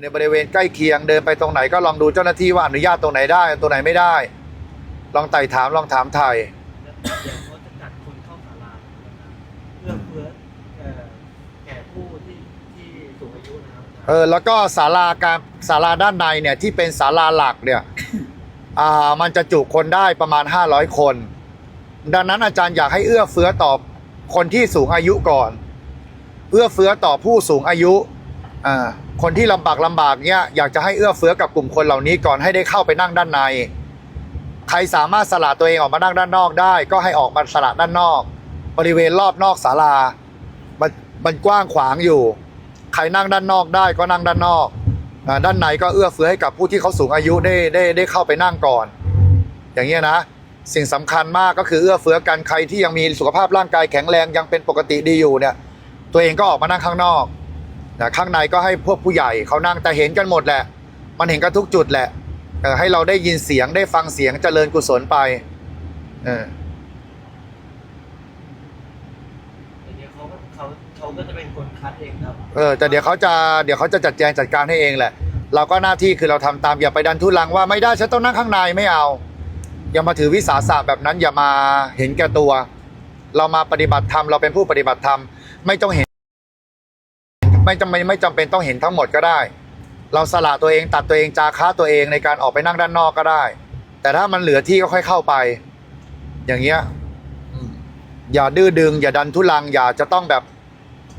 ในบริเวณใกล้เคียงเดินไปตรงไหนก็ลองดูเจ้าหน้าที่ว่าอนุญาตตรงไหนได้ตรงไหนไม่ได้ ลองไต่ถามลองถามไทยแล้วเดี๋ยวเขาจะจัดคนเข้าศาลาเพื่อเพื่อเอ่อแก่ผู้ที่ที่สูงอายุนะครับเออแล้วก็ศาลาการศาลาด้านในเนี่ยที่เป็นศาลาหลักเนี่ยอ่ามันจะจุคนได้ประมาณ 500 คน ดังนั้นอาจารย์อยากให้เอื้อเฟื้อต่อคนที่สูงอายุก่อน เอื้อเฟื้อต่อผู้สูงอายุอ่า คนที่ลำบากลำบากเนี่ยอยากจะให้เอื้อเฟื้อกับกลุ่มคนเหล่านี้ก่อนให้ได้เข้าไปนั่งด้านใน ใครสามารถสละตัวเองออกมานั่งด้านนอกได้ ก็ให้ออกมาสละด้านนอก บริเวณรอบนอกศาลามันมันกว้างขวางอยู่ ใครนั่งด้านนอกได้ก็นั่งด้านนอกอด้านในก็เอื้อเฟื้อให้กับผู้ที่เขาสูงอายุได้ได้ได้เข้าไปนั่งก่อน อย่างเงี้ยนะสิ่งสำคัญมากก็คือเอื้อเฟื้อกันใครที่ยังมีสุขภาพร่างกายแข็งแรงยังเป็นปกติดีอยู่เนี่ย ตัวเองก็ออกมานั่งข้างนอก นะข้างในก็ให้พวกผู้ใหญ่เขานั่งแต่เห็นกันหมดแหละ มันเห็นกันทุกจุดแหละเออให้เราได้ยินเสียงได้ฟังเสียงเจริญกุศลไปเออเดี๋ยวเขาก็เขาเขาก็จะเป็นคนคัดเองครับเออแต่เดี๋ยวเขาจะเดี๋ยวเขาจะจัดแจงจัดการให้เองแหละ เราก็หน้าที่คือเราทำตามอย่าไปดันทุลังว่าไม่ได้ฉันต้องนั่งข้างในไม่เอา อย่ามาถือวิสาสะแบบนั้นอย่ามาเห็นแก่ตัว เรามาปฏิบัติธรรมเราเป็นผู้ปฏิบัติธรรมไม่ต้องเห็น ไม่จำเป็นไม่จำเป็นต้องเห็นทั้งหมดก็ได้ เราสละตัวเองตัดตัวเองจาค้าตัวเองในการออกไปนั่งด้านนอกก็ได้ แต่ถ้ามันเหลือที่ก็ค่อยเข้าไป อย่างเงี้ยอย่าดื้อดึง อย่าดันทุลัง อย่าจะต้องแบบ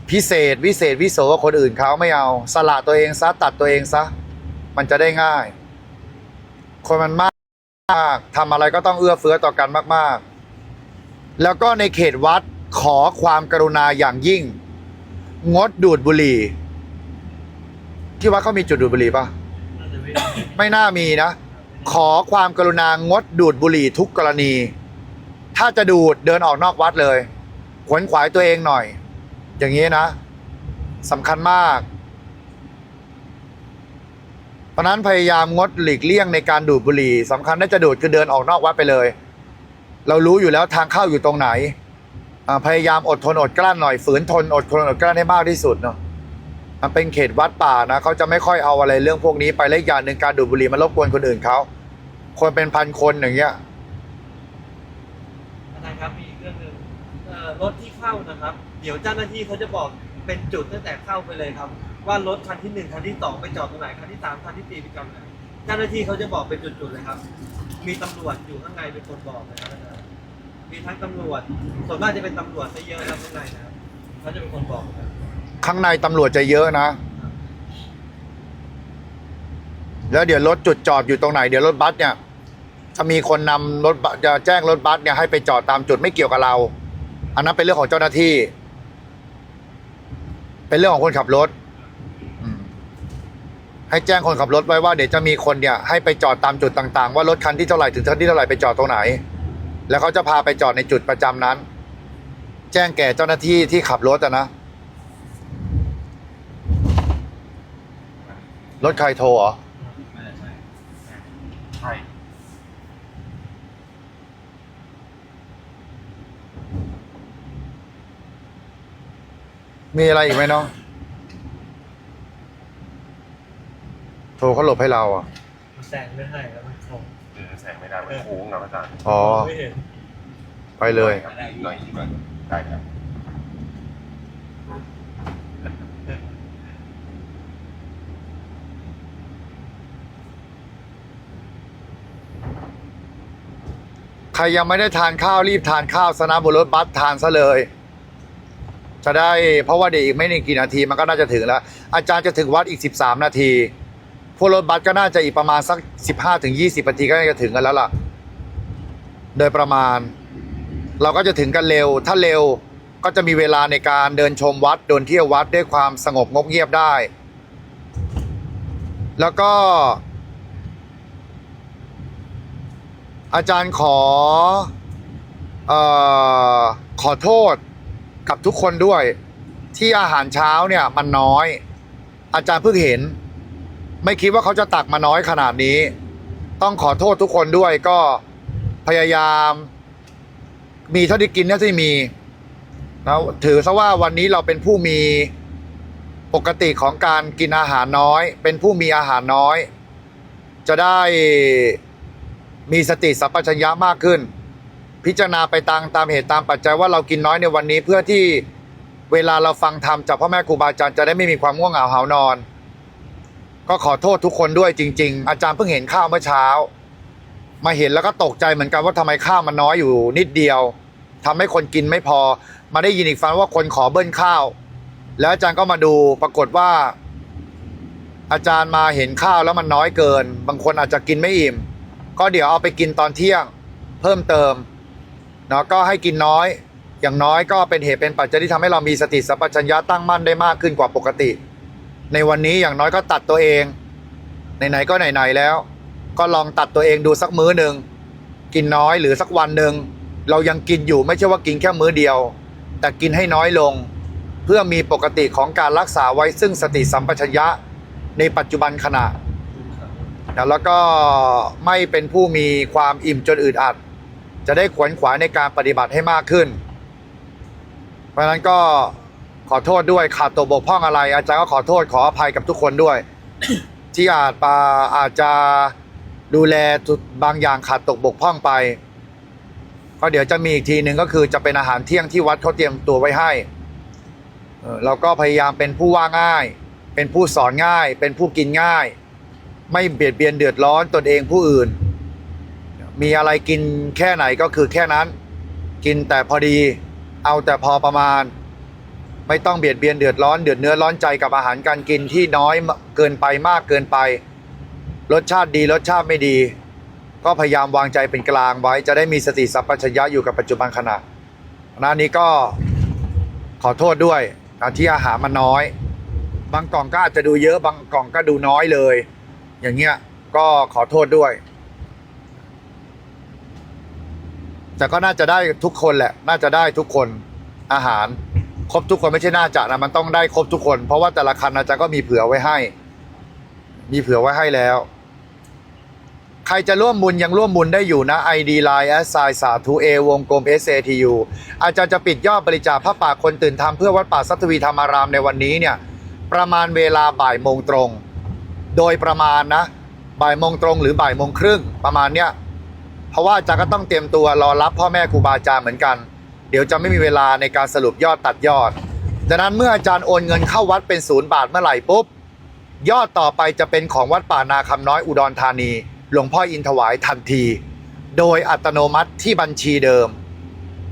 พิเศษ วิเศษวิโสกว่าคนอื่นเขาไม่เอา สละตัวเองซะตัดตัวเองซะ มันจะได้ง่าย คนมันมากทำอะไรก็ต้องเอื้อเฟื้อต่อกันมาก ๆ แล้วก็ในเขตวัดขอความกรุณาอย่างยิ่ง งดดูดบุหรี่ ที่วัดเขามีจุดดูดบุหรี่ปะน่าจะไม่น่ามีนะ ขอความกรุณางดดูดบุหรี่ทุกกรณี ถ้าจะดูดเดินออกนอกวัดเลยขวนขวายตัวเองหน่อย อย่างนี้นะสำคัญมาก เพราะนั้นพยายามงดหลีกเลี่ยงในการดูดบุหรี่สำคัญถ้าจะดูดคือเดินออกนอกวัดไปเลย เรารู้อยู่แล้วทางเข้าอยู่ตรงไหน พยายามอดทนอดกลั้นหน่อยฝืนทนอดทนอดกลั้นให้มากที่สุดเนาะมันเป็นเขตวัดป่านะเขาจะไม่ค่อยเอาอะไรเรื่องพวกนี้ไปและอีกอย่างหนึ่งการดูดบุหรี่มันรบกวนคนอื่นเขาคนเป็นพันคนอย่างเงี้ยอาจารย์ครับมีอีกเรื่องหนึ่งเอ่อรถที่เข้านะครับ เดี๋ยวเจ้าหน้าที่เขาจะบอกเป็นจุดตั้งแต่เข้าไปเลยครับ ว่ารถคันที่หนึ่งคันที่สองไปจอดตรงไหนคันที่สามคันที่สี่ไปจอดตรงไหนเจ้าหน้าที่เขาจะบอกเป็นจุดๆเลยครับ มีตำรวจอยู่ข้างในเป็นคนบอกเลยครับอาจารย์ มีทั้งตำรวจ ส่วนมากจะเป็นตำรวจซะเยอะครับข้างในนะครับเขาจะเป็นคนบอกครับข้างในตำรวจจะเยอะนะ แล้วเดี๋ยวรถจุดจอดอยู่ตรงไหน เดี๋ยวรถบัสเนี่ยจะมีคนนำรถบัสจะแจ้งรถบัสเนี่ยให้ไปจอดตามจุดไม่เกี่ยวกับเรา อันนั้นเป็นเรื่องของเจ้าหน้าที่ เป็นเรื่องของคนขับรถอืมให้แจ้งคนขับรถไว้ว่าเดี๋ยวจะมีคนเนี่ยให้ไปจอดตามจุดต่าง ๆ ว่ารถคันที่เท่าไหร่ถึงคันที่เท่าไหร่ไปจอดตรงไหน แล้วเขาจะพาไปจอดในจุดประจำนั้น แจ้งแก่เจ้าหน้าที่ที่ขับรถอะนะ รถใครโทรเหรอไม่ใช่ใช่มีอะไรอีกไหมน้องโทรเขาหลบให้เราอะ แซงไม่ได้แล้วมันคง เออแสงไม่ได้มันโค้งนะอาจารย์อ๋อ ไม่เห็นไปเลย ครับอีกหน่อยอีกหน่อยได้ครับใครยังไม่ได้ทานข้าวรีบทานข้าวสนะบนรถบัสทานซะเลย จะได้เพราะว่าเดี๋ยวอีกไม่นกี่นาทีมันก็น่าจะถึงแล้ว อาจารย์จะถึงวัดอีก 13 นาทีพ วกรถบัสก็น่าจะอีกประมาณสัก 15ถึง20นาทีก็น่าจะถึงกันแล้วล่ะ โดยประมาณ เราก็จะถึงกันเร็ว ถ้าเร็วก็จะมีเวลาในการเดินชมวัดเดินเที่ยววัดด้วยความสงบงบเงียบได้ แล้วก็ อาจารย์ขอออขอโทษกับทุกคนด้วย ที่อาหารเช้าเนี่ยมันน้อย อาจารย์เพิ่งเห็น ไม่คิดว่าเขาจะตักมาน้อยขนาดนี้ ต้องขอโทษทุกคนด้วยก็พยายาม มีเท่าที่กินเท่าที่มีนะถือซะว่าวันนี้เราเป็นผู้มีปกติของการกินอาหารน้อย เป็นผู้มีอาหารน้อย จะได้มีสติสัมปชัญญะมากขึ้น พิจารณาไปตามตามเหตุตามปัจจัยว่าเรากินน้อยในวันนี้เพื่อที่เวลาเราฟังธรรมจากพ่อแม่ครูบาอาจารย์จะได้ไม่มีความง่วงเหงาหานอน ก็ขอโทษทุกคนด้วยจริง ๆ อาจารย์เพิ่งเห็นข้าวเมื่อเช้า มาเห็นแล้วก็ตกใจเหมือนกันว่าทำไมข้าวมันน้อยอยู่นิดเดียวทำให้คนกินไม่พอ มาได้ยินอีกฟังว่าคนขอเบิ้ลข้าว แล้วอาจารย์ก็มาดูปรากฏว่า อาจารย์มาเห็นข้าวแล้วมันน้อยเกิน บางคนอาจจะกินไม่อิ่ม ก็เดี๋ยวเอาไปกินตอนเที่ยง เพิ่มเติมเนาะก็ให้กินน้อย อย่างน้อยก็เป็นเหตุเป็นปัจจัยที่ทำให้เรามีสติสัมปชัญญะตั้งมั่นได้มากขึ้นกว่าปกติ ในวันนี้อย่างน้อยก็ตัดตัวเอง ไหนๆก็ไหนๆแล้ว ก็ลองตัดตัวเองดูสักมื้อหนึ่งกินน้อยหรือสักวันหนึ่งเรายังกินอยู่ไม่ใช่ว่ากินแค่มื้อเดียว แต่กินให้น้อยลง เพื่อมีปกติของการรักษาไว้ซึ่งสติสัมปชัญญะในปัจจุบันขณะแล้วก็ไม่เป็นผู้มีความอิ่มจนอึดอัด จะได้ขวนขวายในการปฏิบัติให้มากขึ้น เพราะฉะนั้นก็ อโทษด้วยขาดตกบกพร่องอะไร อาจารย์ก็ขอโทษขออภัยกับทุกคนด้วย ที่อาจปาอาจจะดูแลจุดบางอย่างขาดตกบกพร่องไป ก็เดี๋ยวจะมีอีกทีหนึ่งก็คือจะเป็นอาหารเที่ยงที่วัดเขาเตรียมตัวไว้ให้เราก็พยายามเป็นผู้ว่าง่าย เป็นผู้สอนง่าย เป็นผู้กินง่าย ไม่เบียดเบียนเดือดร้อนตนเองผู้อื่น มีอะไรกินแค่ไหนก็คือแค่นั้น กินแต่พอดี เอาแต่พอประมาณ ไม่ต้องเบียดเบียนเดือดร้อนเดือดเนื้อร้อนใจกับอาหารการกินที่น้อยเกินไปมากเกินไป รสชาติดีรสชาติไม่ดี ก็พยายามวางใจเป็นกลางไว้จะได้มีสติสัมปชัญญะอยู่กับปัจจุบันขณะนานี้ก็ขอโทษด้วยที่อาหารมันน้อย บางกล่องก็อาจจะดูเยอะบางกล่องก็ดูน้อยเลย อย่างเงี้ยก็ขอโทษด้วย แต่ก็น่าจะได้ทุกคนแหละ น่าจะได้ทุกคนอาหาร ครบทุกคนไม่ใช่น่าจะนะมันต้องได้ครบทุกคน เพราะว่าแต่ละคันอาจารย์ก็มีเผื่อไว้ให้ มีเผื่อไว้ให้แล้ว ใครจะร่วมบุญยังร่วมบุญได้อยู่นะ ID Line แอสไซสาธุเอวงกลม SATU อาจารย์จะปิดยอดบริจาคพระป่าคนตื่นธรรมเพื่อวัดป่าสัตวีธรรมารามในวันนี้เนี่ย ประมาณเวลาบ่ายโมงตรง โดยประมาณนะบ่ายโมงตรงหรือบ่ายโมงครึ่งประมาณเนี้ยเพราะว่าอาจารย์ก็ต้องเตรียมตัวรอรับพ่อแม่ครูบาอาจารย์เหมือนกัน เดี๋ยวจะไม่มีเวลาในการสรุปยอดตัดยอดดังนั้นเมื่ออาจารย์โอนเงินเข้าวัดเป็นศูนย์บาทเมื่อไหร่ปุ๊บยอดต่อไปจะเป็นของวัดป่านาคำน้อยอุดรธานี หลวงพ่ออินถวายทันที โดยอัตโนมัติที่บัญชีเดิม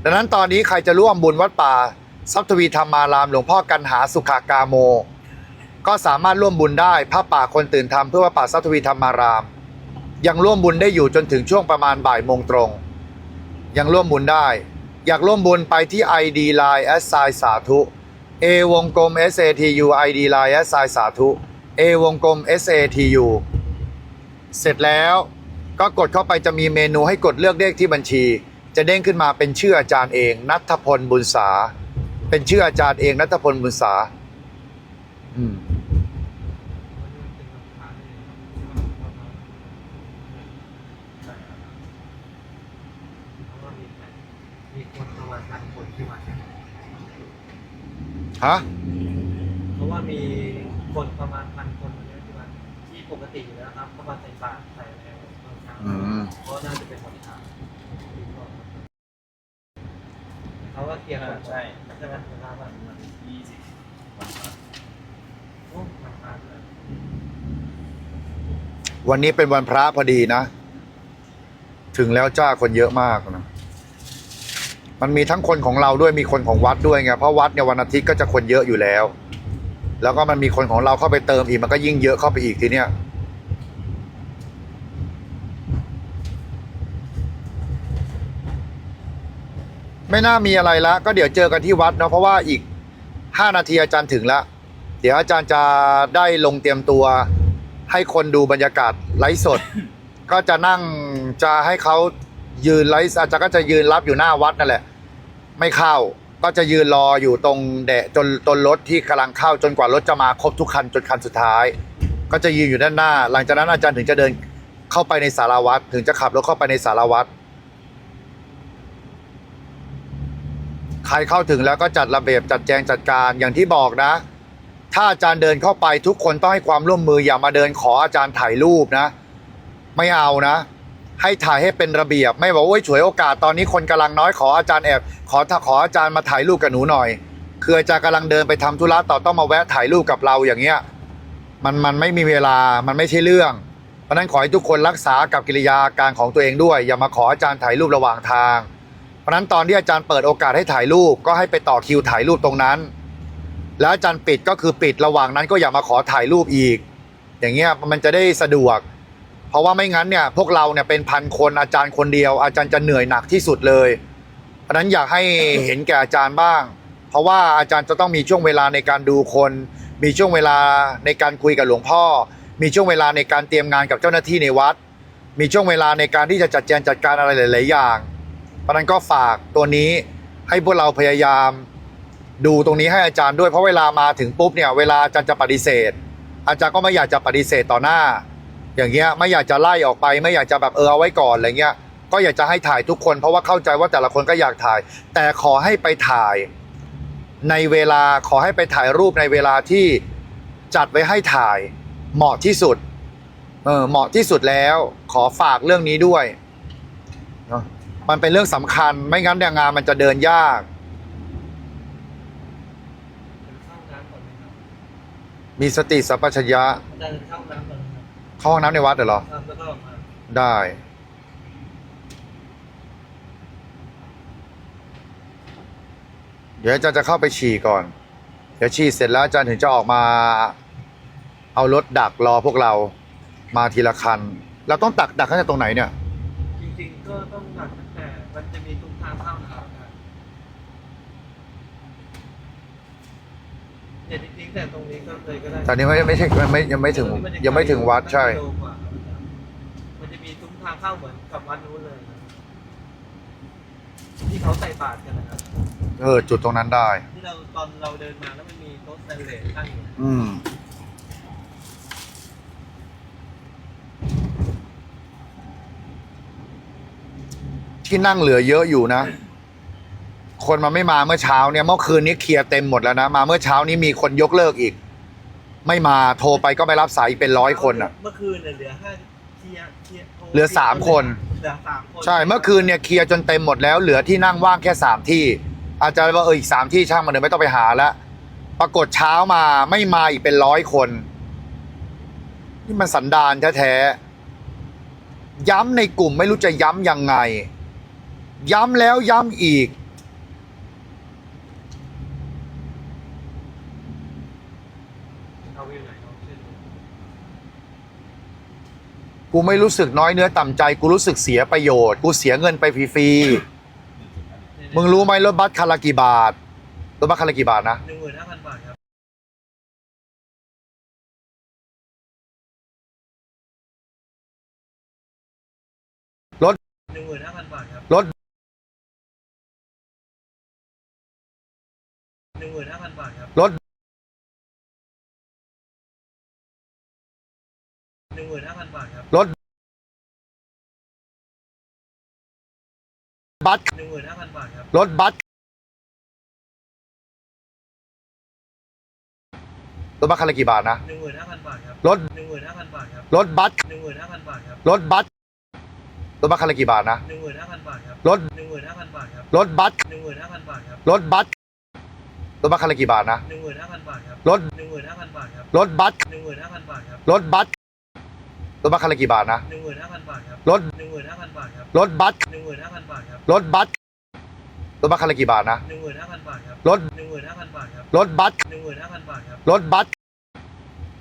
ดังนั้นตอนนี้ใครจะร่วมบุญวัดป่าทรัพย์ทวีธรรมารามหลวงพ่อกันหาสุขากาโม ก็สามารถร่วมบุญได้พระป่าคนตื่นธรรมเพื่อวัดป่าทรัพย์ทวีธรรมาราม ยังร่วมบุญได้อยู่จนถึงช่วงประมาณบ่ายโมงตรง ยังร่วมบุญได้ อยากร่วมบุญไปที่ ID Line แอสไซสาธุ A วงกลม SATU ID Line แอสไซสาธุ A วงกลม SATU เสร็จแล้วก็กดเข้าไปจะมีเมนูให้กดเลือกเลขที่บัญชี จะเด้งขึ้นมาเป็นชื่ออาจารย์เองนัทพลบุญสาเป็นชื่ออาจารย์เองนัทพลบุญสาอืม มีคนประมาณพันคนที่มาฮะเพราะว่ามีคนประมาณพันคนเนี่ยที่มาที่ปกติอยู่แล้วครับเขามาใส่บาตรใส่อะไรตอนเช้าอืมเพราะน่าจะเป็นวันเช้าเขาก็เคลียร์ก่อนใช่ใช่ไหมเวลาแบบยี่สิบวันละโอ้มันผ่านเลยวันนี้เป็นวันพระพอดีนะ ถึงแล้วจ้าคนเยอะมากนะ มันมีทั้งคนของเราด้วยมีคนของวัดด้วยไงเพราะวัดเนี่ยวันอาทิตย์ก็จะคนเยอะอยู่แล้ว แล้วก็มันมีคนของเราเข้าไปเติมอีกมันก็ยิ่งเยอะเข้าไปอีกทีเนี้ยไม่น่ามีอะไรละก็เดี๋ยวเจอกันที่วัดเนาะเพราะว่าอีกห้านาทีอาจารย์ถึงละเดี๋ยวอาจารย์จะได้ลงเตรียมตัว ให้คนดูบรรยากาศไลฟ์สด ก็จะนั่งจะให้เขายืนไลฟ์อาจารย์ก็จะยืนรับอยู่หน้าวัดนั่นแหละ ไม่เข้า ก็จะยืนรออยู่ตรงแดะจนจนรถที่กำลังเข้าจนกว่ารถจะมาครบทุกคันจนคันสุดท้าย ก็จะยืนอยู่ด้านหน้า หลังจากนั้นอาจารย์ถึงจะเดินเข้าไปในสารวัดถึงจะขับรถเข้าไปในสารวัดใครเข้าถึงแล้วก็จัดระเบียบจัดแจงจัดการอย่างที่บอกนะ ถ้าอาจารย์เดินเข้าไปทุกคนต้องให้ความร่วมมืออย่ามาเดินขออาจารย์ถ่ายรูปนะ ไม่เอานะ ให้ถ่ายให้เป็นระเบียบ ไม่บอกว่าโอ้ยฉวยโอกาสตอนนี้คนกำลังน้อยขออาจารย์แอบขอขออาจารย์มาถ่ายรูปกับหนูหน่อย คืออาจารย์กำลังเดินไปทำธุระต่อต้องมาแวะถ่ายรูปกับเราอย่างเงี้ยมันมันไม่มีเวลามันไม่ใช่เรื่อง เพราะนั้นขอให้ทุกคนรักษากับกิริยาการของตัวเองด้วย อย่ามาขออาจารย์ถ่ายรูประหว่างทาง เพราะนั้นตอนที่อาจารย์เปิดโอกาสให้ถ่ายรูปก็ให้ไปต่อคิวถ่ายรูปตรงนั้น แล้วอาจารย์ปิดก็คือปิดระหว่างนั้นก็อย่ามาขอถ่ายรูปอีก อย่างเงี้ยมันจะได้สะดวก เพราะว่าไม่งั้นเนี่ยพวกเราเนี่ยเป็นพันคนอาจารย์คนเดียว อาจารย์จะเหนื่อยหนักที่สุดเลย เพราะนั้นอยากให้เห็นแก่อาจารย์บ้าง เพราะว่าอาจารย์จะต้องมีช่วงเวลาในการดูคน มีช่วงเวลาในการคุยกับหลวงพ่อ มีช่วงเวลาในการเตรียมงานกับเจ้าหน้าที่ในวัด มีช่วงเวลาในการที่จะจัดแจงจัดการอะไรหลาย ๆ อย่าง เพราะนั้นก็ฝากตัวนี้ให้พวกเราพยายาม ดูตรงนี้ให้อาจารย์ด้วยเพราะเวลามาถึงปุ๊บเนี่ยเวลาอาจารย์จะปฏิเสธ อาจารย์ก็ไม่อยากจะปฏิเสธต่อหน้า อย่างเงี้ยไม่อยากจะไล่ออกไป ไม่อยากจะแบบเออเอาไว้ก่อนอะไรเงี้ยก็อยากจะให้ถ่ายทุกคน เพราะว่าเข้าใจว่าแต่ละคนก็อยากถ่าย แต่ขอให้ไปถ่ายในเวลาขอให้ไปถ่ายรูปในเวลาที่จัดไว้ให้ถ่ายเหมาะที่สุดเออเหมาะที่สุดแล้วขอฝากเรื่องนี้ด้วยเนอะมันเป็นเรื่องสำคัญไม่งั้นเนี่ยงานมันจะเดินยากเข้าน้ำก่อนไหมครับมีสติสัมปชัญญะอาจารย์เข้าน้ำก่อนนะครับ เข้าห้องน้ำในวัดเหรอ ครับแล้วก็ออกมาได้ เดี๋ยวอาจารย์จะเข้าไปฉี่ก่อน เดี๋ยวฉี่เสร็จแล้วอาจารย์ถึงจะออกมา เอารถดักรอพวกเรามาทีละคัน เราต้องตักดักตั้งแต่ตรงไหนเนี่ย จริง ๆ ก็ต้องหนักตั้งแต่มันจะมีตรงทางเข้านะครับอาจารย์เนี่ยจริงๆ แต่ตรงนี้ก็เลยก็ได้ตอนนี้ไม่ไม่ใช่ไม่ไม่ยังไม่ถึง ยังไม่ถึงวัดใช่ มันจะมีซุ้มทางเข้าเหมือนกับวัดนู้นเลยนะที่เขาใส่บาตรกันนะครับ เออ จุดตรงนั้นได้ ที่เราตอนเราเดินมาแล้วมันมีโต๊ะสแตนเลสตั้งอยู่ อืมที่นั่งเหลือเยอะอยู่นะ คนมันไม่มาเมื่อเช้าเนี่ยเมื่อคืนนี้เคลียร์เต็มหมดแล้วนะ มาเมื่อเช้านี้มีคนยกเลิกอีก ไม่มาโทรไปก็ไม่รับสายอีกเป็นร้อยคนอะ เมื่อคืนเนี่ยเหลือห้าเคลียร์เคลียร์โทรเหลือสามคน เหลือสามคนใช่เมื่อคืนเนี่ยเคลียร์จนเต็มหมดแล้วเหลือที่นั่งว่างแค่สามที่ อาจารย์ว่าเอออีกสามที่ช่างมันเดี๋ยวไม่ต้องไปหาแล้วปรากฏเช้ามาไม่มาอีกเป็นร้อยคน นี่มันสันดานแท้ๆย้ำในกลุ่มไม่รู้จะย้ำยังไง ย้ำแล้วย้ำอีก เอาวิวไหนเอาเช่น กูไม่รู้สึกน้อยเนื้อต่ำใจ กูรู้สึกเสียประโยชน์ กูเสียเงินไปฟรีๆ มึงรู้ไหมรถบัสคันละกี่บาท รถบัสคันละกี่บาทนะ หนึ่งหมื่นห้าพันบาทครับ รถ หนึ่งหมื่นห้าพันบาทครับรถหนึ่งหมื่นห้าพันบาทครับ รถ นึ่งหมื่นห้าพันบาทครับรถบัสหนึ่งหมื่นห้าพันบาทครับรถบัสรถบัสคันละกี่บาทนะหนึ่งหมื่นห้าพันบาทครับรถหนึ่งหมื่นห้าพันบาทครับรถบัสหนึ่งหมื่นห้าพันบาทครับรถบัสรถบัสคันละกี่บาทนะหนึ่งหมื่นห้าพันบาทครับรถหนึ่งหมื่นห้าพันบาทครับรถบัสหนึ่งหมื่นห้าพันบาทครับรถบัสรถบัสคันละกี่บาทนะหนึ่งหมื่นห้าพันบาทครับรถหนึ่งหมื่นห้าพันบาทครับรถบัสหนึ่งหมื่นห้าพันบาทครับรถบัส รถบัสคันละกี่บาทนะหนึ่งหมื่นห้าพันบาทครับรถหนึ่งหมื่นห้าพันบาทครับรถบัสหนึ่งหมื่นห้าพันบาทครับรถบัสรถบัสคันละกี่บาทนะหนึ่งหมื่นห้าพันบาทครับรถหนึ่งหมื่นห้าพันบาทครับรถบัสหนึ่งหมื่นห้าพันบาทครับรถบัส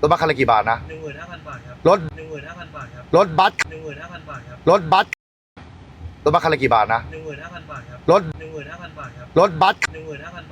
รถบัสคันละกี่บาทนะหนึ่งหมื่นห้าพันบาทครับรถหนึ่งหมื่นห้าพันบาทครับรถบัสหนึ่งหมื่นห้าพันบาทครับรถบัสรถบัสคันละกี่บาทนะหนึ่งหมื่นห้าพันบาทครับรถหนึ่งหมื่นห้าพันบาทครับรถบัสหนึ่งหมื่นห้าพัน